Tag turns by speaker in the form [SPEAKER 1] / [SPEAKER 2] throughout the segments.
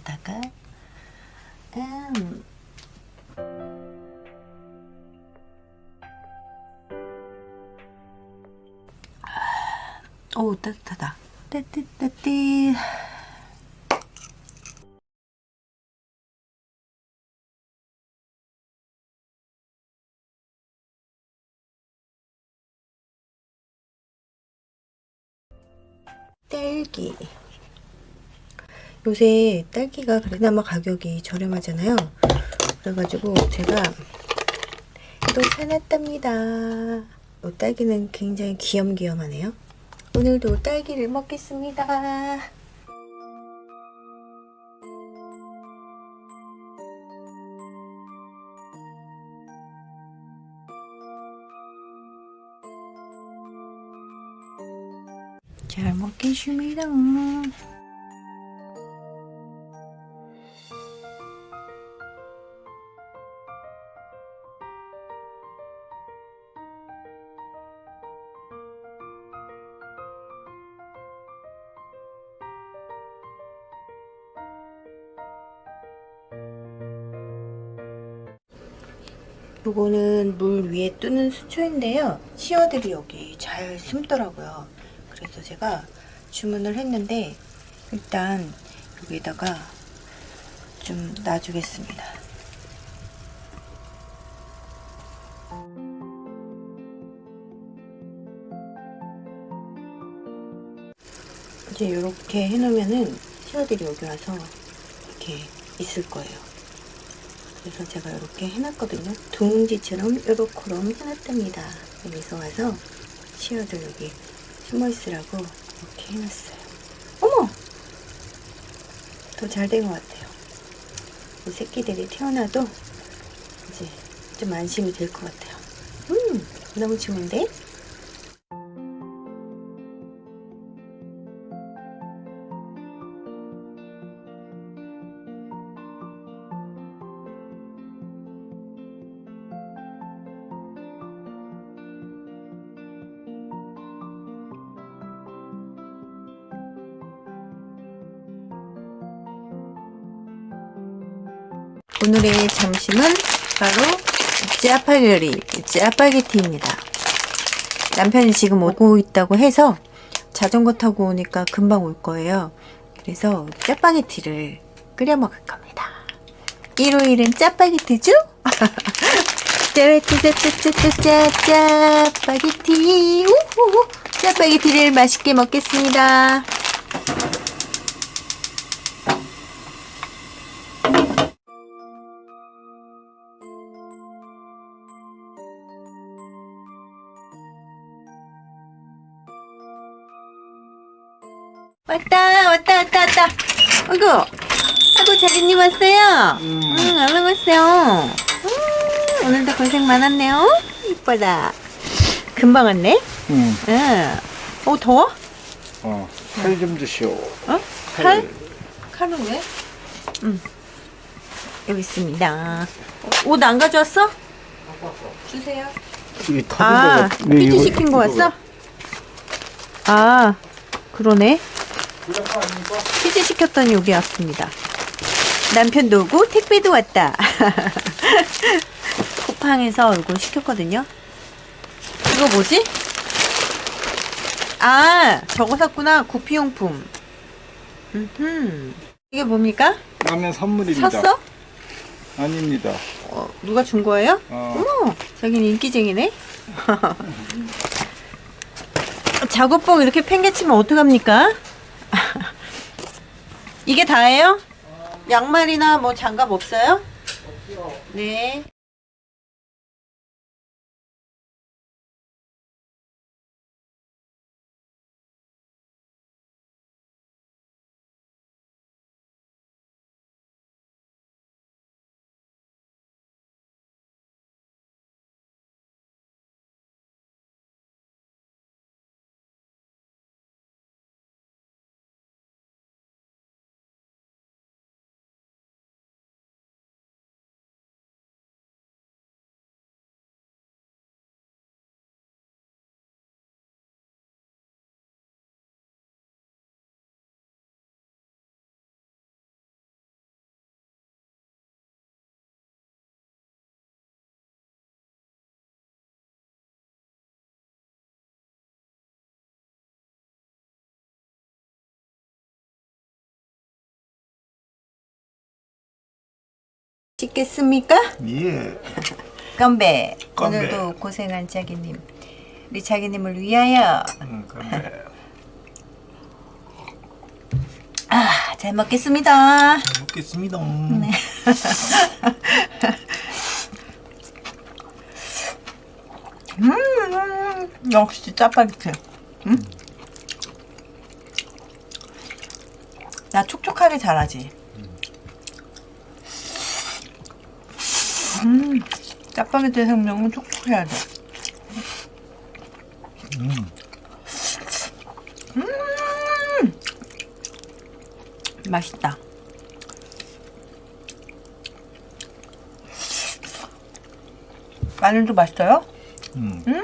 [SPEAKER 1] M잔에다가 M 오 따뜻하다. 따뜻따뜻 딸기 요새 딸기가 그래나마 가격이 저렴하잖아요. 그래가지고 제가 또 사놨답니다. 이 딸기는 굉장히 귀염귀염하네요. 오늘도 딸기를 먹겠습니다. 잘 먹겠습니다 요거는 물 위에 뜨는 수초인데요. 시어들이 여기 잘 숨더라고요. 그래서 제가 주문을 했는데 일단 여기다가 좀 놔주겠습니다. 이제 이렇게 해놓으면은 시어들이 여기 와서 이렇게 있을 거예요. 그래서 제가 이렇게 해놨거든요. 둥지처럼 요렇게럼 해놨답니다. 여기서 와서 치어들 여기 숨어있으라고 이렇게 해놨어요. 어머! 더 잘 된 것 같아요. 이 새끼들이 태어나도 이제 좀 안심이 될 것 같아요. 음! 너무 좋은데? 오늘의 점심은 바로 짜파게리, 짜파게티입니다. 남편이 지금 오고 있다고 해서 자전거 타고 오니까 금방 올 거예요. 그래서 짜파게티를 끓여 먹을 겁니다. 일요일은 짜파게티죠? 짜파게티 짜파게티를 맛있게 먹겠습니다. 왔다 왔다 왔다 왔다 아이고 아이고 자리님 왔어요 응 얼른 왔어요 음, 오늘도 고생 많았네요 이뻐라 금방 왔네
[SPEAKER 2] 응.
[SPEAKER 1] 응어 더워?
[SPEAKER 2] 어. 칼 좀 주시오.
[SPEAKER 1] 어? 칼? 칼은 왜? 응 여기 있습니다 옷 안 가져왔어? 주세요
[SPEAKER 2] 이게 터진
[SPEAKER 1] 아
[SPEAKER 2] 거가- 네,
[SPEAKER 1] 피지 시킨 거. 왔어? 아 그러네 피지 시켰더니 여기 왔습니다. 남편도 오고 택배도 왔다. 쿠팡에서 이거 시켰거든요. 이거 뭐지? 아 저거 샀구나 구피용품. 음 이게 뭡니까?
[SPEAKER 2] 라면 선물입니다.
[SPEAKER 1] 샀어?
[SPEAKER 2] 아닙니다.
[SPEAKER 1] 어, 누가 준 거예요?
[SPEAKER 2] 어.
[SPEAKER 1] 어머, 자기는 인기쟁이네. 작업복 이렇게 팽개치면 어떡합니까? 이게 다예요? 양말이나 뭐 장갑 없어요? 네. 찍겠습니까?
[SPEAKER 2] 예.
[SPEAKER 1] 건배.
[SPEAKER 2] 건배.
[SPEAKER 1] 오늘도 고생한 자기님. 우리 자기님을 위하여.
[SPEAKER 2] 응, 근데
[SPEAKER 1] 아, 잘 먹겠습니다.
[SPEAKER 2] 먹겠습니다.
[SPEAKER 1] 네. 음, 역시 짜파게티. 음? 나 촉촉하게 잘하지. 음, 짜파게티 생명은 촉촉해야 돼. 음, 맛있다. 마늘도 맛있어요?
[SPEAKER 2] 음.
[SPEAKER 1] 음.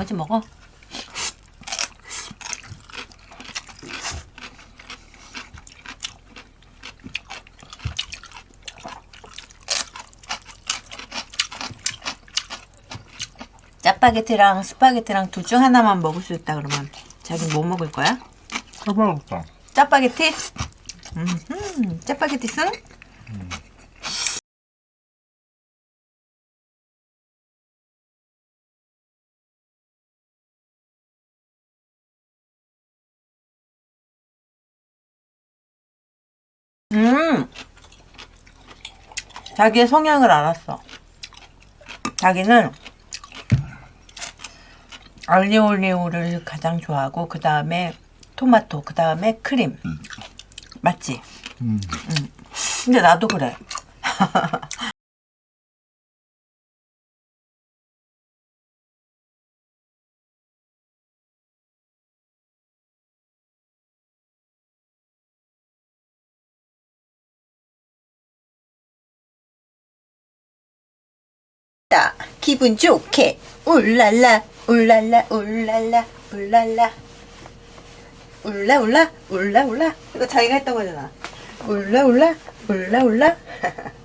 [SPEAKER 1] 뭐지 먹어? 짜파게티랑 스파게티랑 둘 중 하나만 먹을 수 있다 그러면 자기 뭐 먹을 거야? 짜파게티? 음, 짜파게티 쓴? 음, 자기의 성향을 알았어. 자기는 알리올리오를 가장 좋아하고 그 다음에 토마토, 그 다음에 크림. 맞지?
[SPEAKER 2] 음.
[SPEAKER 1] 근데 나도 그래. 자, 기분 좋게. 울랄라 울랄라 울랄라 울랄라. 울라 울라 울라 울라. 이거 자기가 했던 거잖아. 울라 울라 울라 울라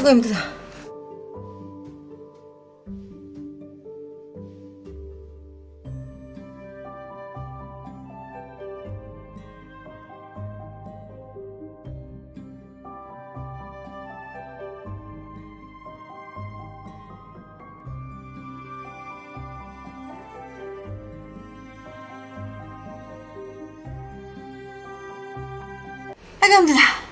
[SPEAKER 1] 아이고 힘들어. 아이고 힘들어.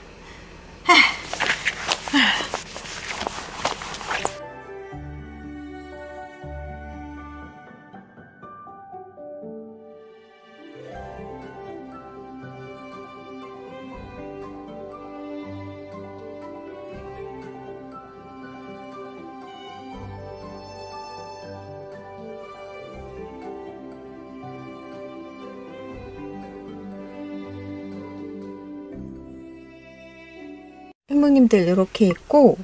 [SPEAKER 1] 행모님들 이렇게 있고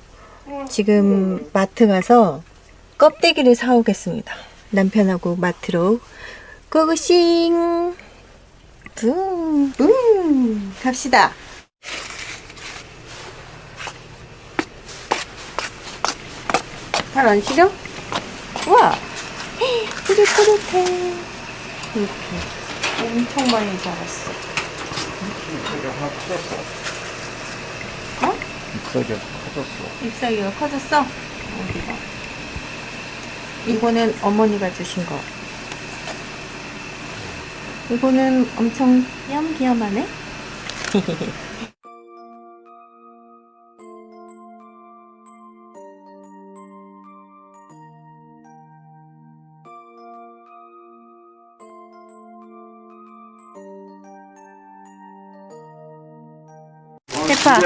[SPEAKER 1] 지금 마트 가서 껍데기를 사오겠습니다. 남편하고 마트로 고고싱 붕, 붕 갑시다. 잘안 시려? 우와 푸릇푸릇해 이렇게 엄청 많이 자랐어. 어?
[SPEAKER 2] 믹서기가 터졌어.
[SPEAKER 1] 잎사귀가 커졌어? 어디가? 이거는 어머니가 주신 거. 이거는 엄청 귀염귀염하네? 대파.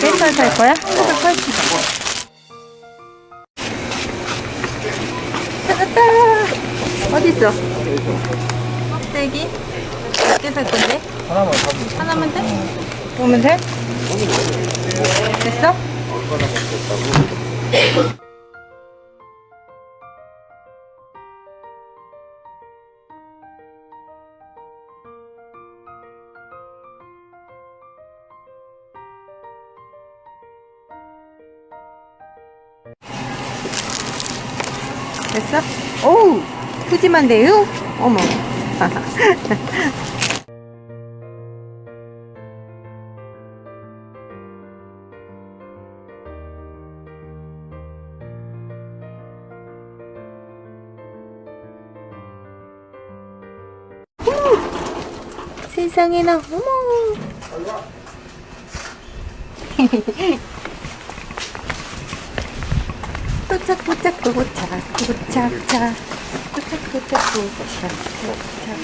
[SPEAKER 1] 대파 살 거야? 대파 팔치. 찾았다. 어딨어? 껍데기? 몇개 살 건데?
[SPEAKER 2] 하나만 사면
[SPEAKER 1] 하나만 돼? 오면 돼? 됐어? 푸짐한데요? 어머 세상에나 어머 도착 도착 도착 도착 도착 도착 도착 도착 도착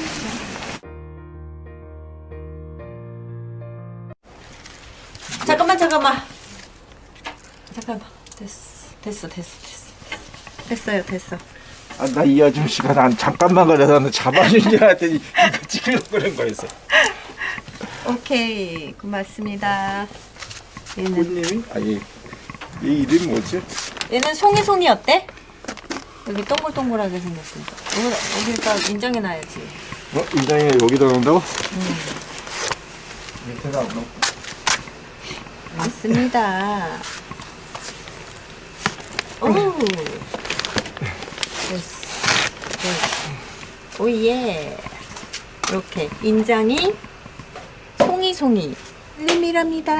[SPEAKER 1] 잠깐만 잠깐만 잠깐만 됐어 됐어 됐어 됐어 됐어요 됐어
[SPEAKER 2] 아, 나 이 아저씨가 난 잠깐만 나는 잡아준 줄 알았더니 이거 찍으려고 그런 거였어.
[SPEAKER 1] 오케이 고맙습니다 얘는
[SPEAKER 2] 꽃님이? 아니, 얘 이름이 뭐지?
[SPEAKER 1] 얘는 송이 송이 어때? 여기 동글동글하게 생겼으니까 여기, 여기다 인정해놔야지
[SPEAKER 2] 어? 인장에 여기다 넣는다고? 밑에다 안 넣고.
[SPEAKER 1] 맞습니다. 오. 됐어. 됐어. 오예. 이렇게 인장이 송이송이 림이랍니다.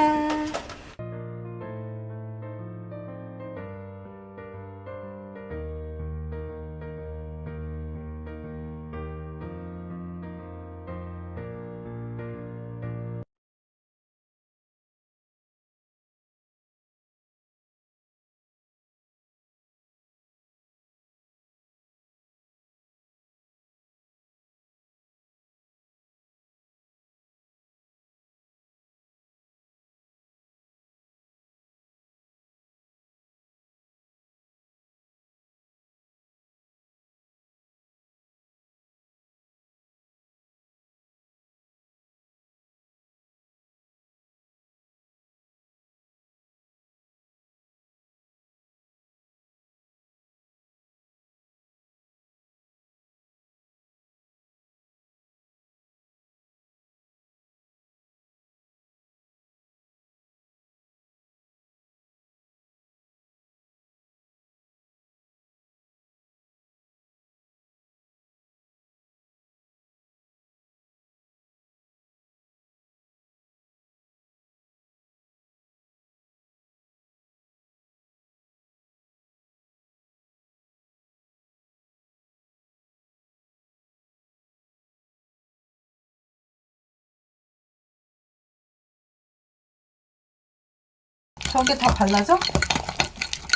[SPEAKER 1] 저게 다 발라져?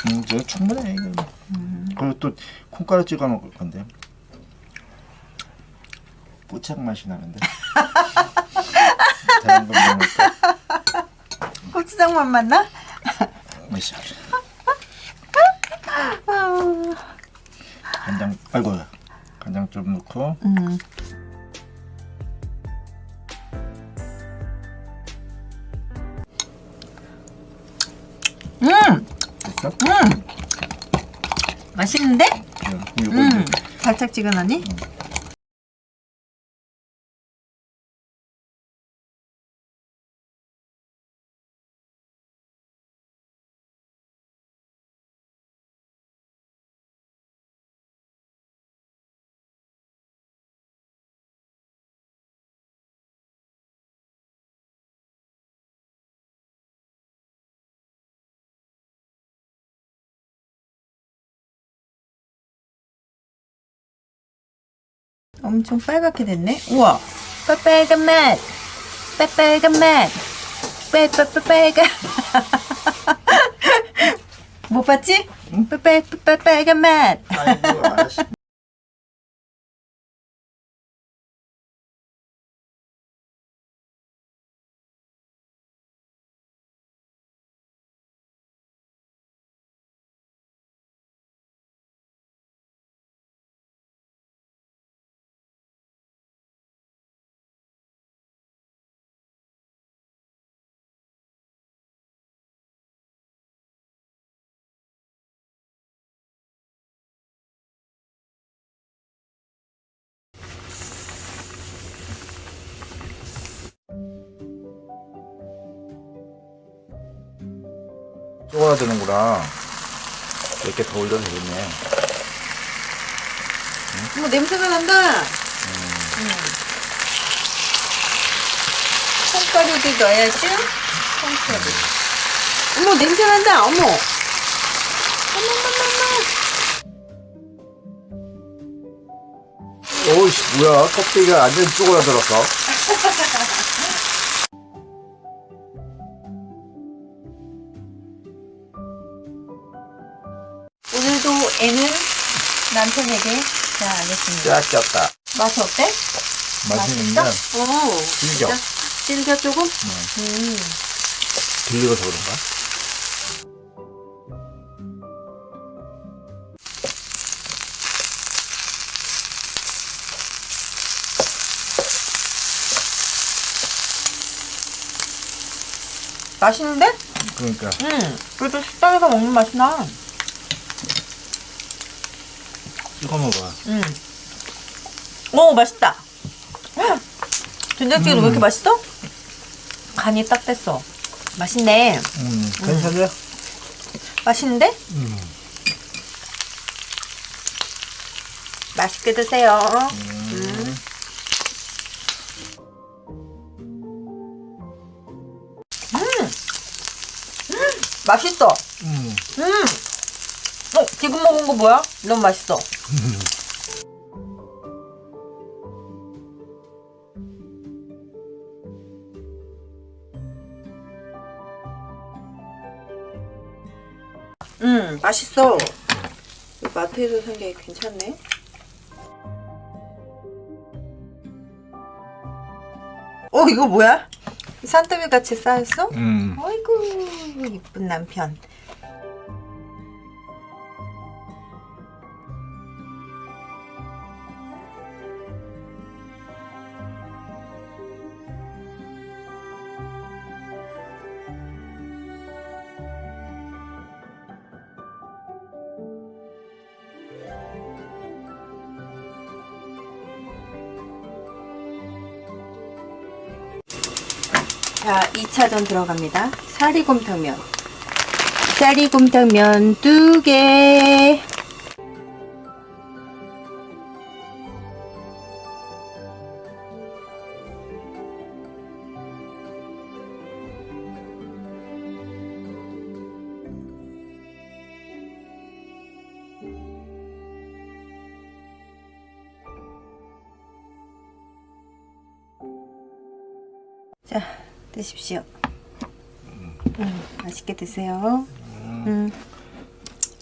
[SPEAKER 2] 음, 저 충분해. 이거. 그리고 또 콩가루 찍어 먹을 건데. 뽀짝 맛이 나는데. 다른 거 먹을까?
[SPEAKER 1] 고추장만 맞나?
[SPEAKER 2] 맛있어.
[SPEAKER 1] 아우.
[SPEAKER 2] 간장, 아이고, 간장 좀 넣고.
[SPEAKER 1] 음. 음, 맛있는데?
[SPEAKER 2] 응,
[SPEAKER 1] 음, 달짝지근하니? 엄청 빨갛게 됐네. 우와, 빨빨간 맛, 빨빨간 맛, 빨빨빨빨간. 못 봤지? 빨빨빨빨간 맛.
[SPEAKER 2] 아이고, 알았어. 쪼가야 되는구나. 이렇게 더 올려도 되겠네.
[SPEAKER 1] 어머 냄새가 난다. 음. 콩가루도 넣어야지. 콩가루. 어머 냄새 난다. 어머. 어머머머머.
[SPEAKER 2] 오이씨, 뭐야. 껍데기가 완전 쪼그라들었어. 쫙 꼈다.
[SPEAKER 1] 맛이 어때?
[SPEAKER 2] 맛있는데?
[SPEAKER 1] 오.
[SPEAKER 2] 질겨.
[SPEAKER 1] 진짜? 질겨 조금? 음.
[SPEAKER 2] 들리고서 그런가?
[SPEAKER 1] 맛있는데?
[SPEAKER 2] 그러니까.
[SPEAKER 1] 응. 그래도 식당에서 먹는 맛이 나.
[SPEAKER 2] 찍어 먹어.
[SPEAKER 1] 응. 오, 맛있다. 된장찌개도 왜 이렇게 맛있어? 간이 딱 됐어. 맛있네.
[SPEAKER 2] 음, 괜찮아요?
[SPEAKER 1] 맛있는데?
[SPEAKER 2] 음.
[SPEAKER 1] 맛있게 드세요.
[SPEAKER 2] 음.
[SPEAKER 1] 맛있어.
[SPEAKER 2] 음.
[SPEAKER 1] 음. 어, 지금 먹은 거 뭐야? 너무 맛있어. 음, 맛있어. 이 마트에서 산 게 괜찮네. 어, 이거 뭐야? 산더미 같이 쌓였어?
[SPEAKER 2] 음.
[SPEAKER 1] 아이고, 이쁜 남편. 2차전 들어갑니다. 사리곰탕면. 사리곰탕면 두 개. 자, 드십시오. 음, 맛있게 드세요. 음,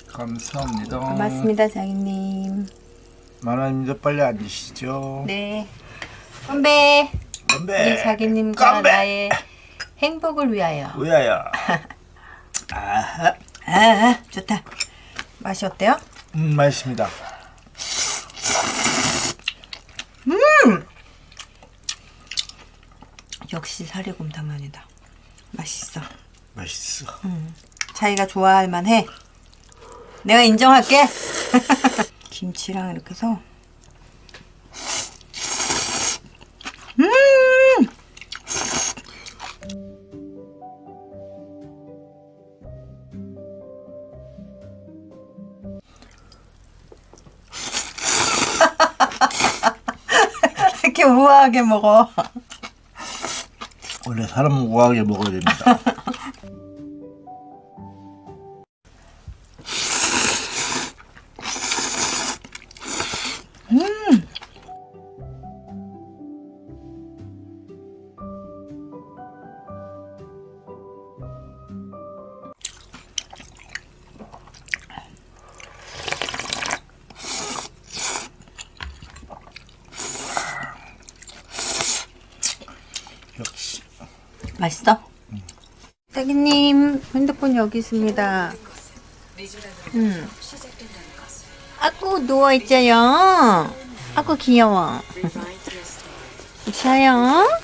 [SPEAKER 2] 감사합니다.
[SPEAKER 1] 고맙습니다, 자기님.
[SPEAKER 2] 마나님도 빨리 앉으시죠.
[SPEAKER 1] 네. 건배.
[SPEAKER 2] 건배.
[SPEAKER 1] 우리 자기님과
[SPEAKER 2] 건배.
[SPEAKER 1] 나의 행복을 위하여.
[SPEAKER 2] 우야야. 아하.
[SPEAKER 1] 아, 좋다. 맛이 어때요?
[SPEAKER 2] 음, 맛있습니다.
[SPEAKER 1] 역시 사리곰탕면이다. 맛있어.
[SPEAKER 2] 맛있어.
[SPEAKER 1] 자기가 좋아할 만해. 내가 인정할게. 김치랑 이렇게 해서. 음! 이렇게 우아하게 먹어.
[SPEAKER 2] 원래 사람은 우아하게 먹어야 됩니다.
[SPEAKER 1] 핸드폰 여기 있습니다. 음. 아구 누워 있자요. 아구 귀여워. 자요.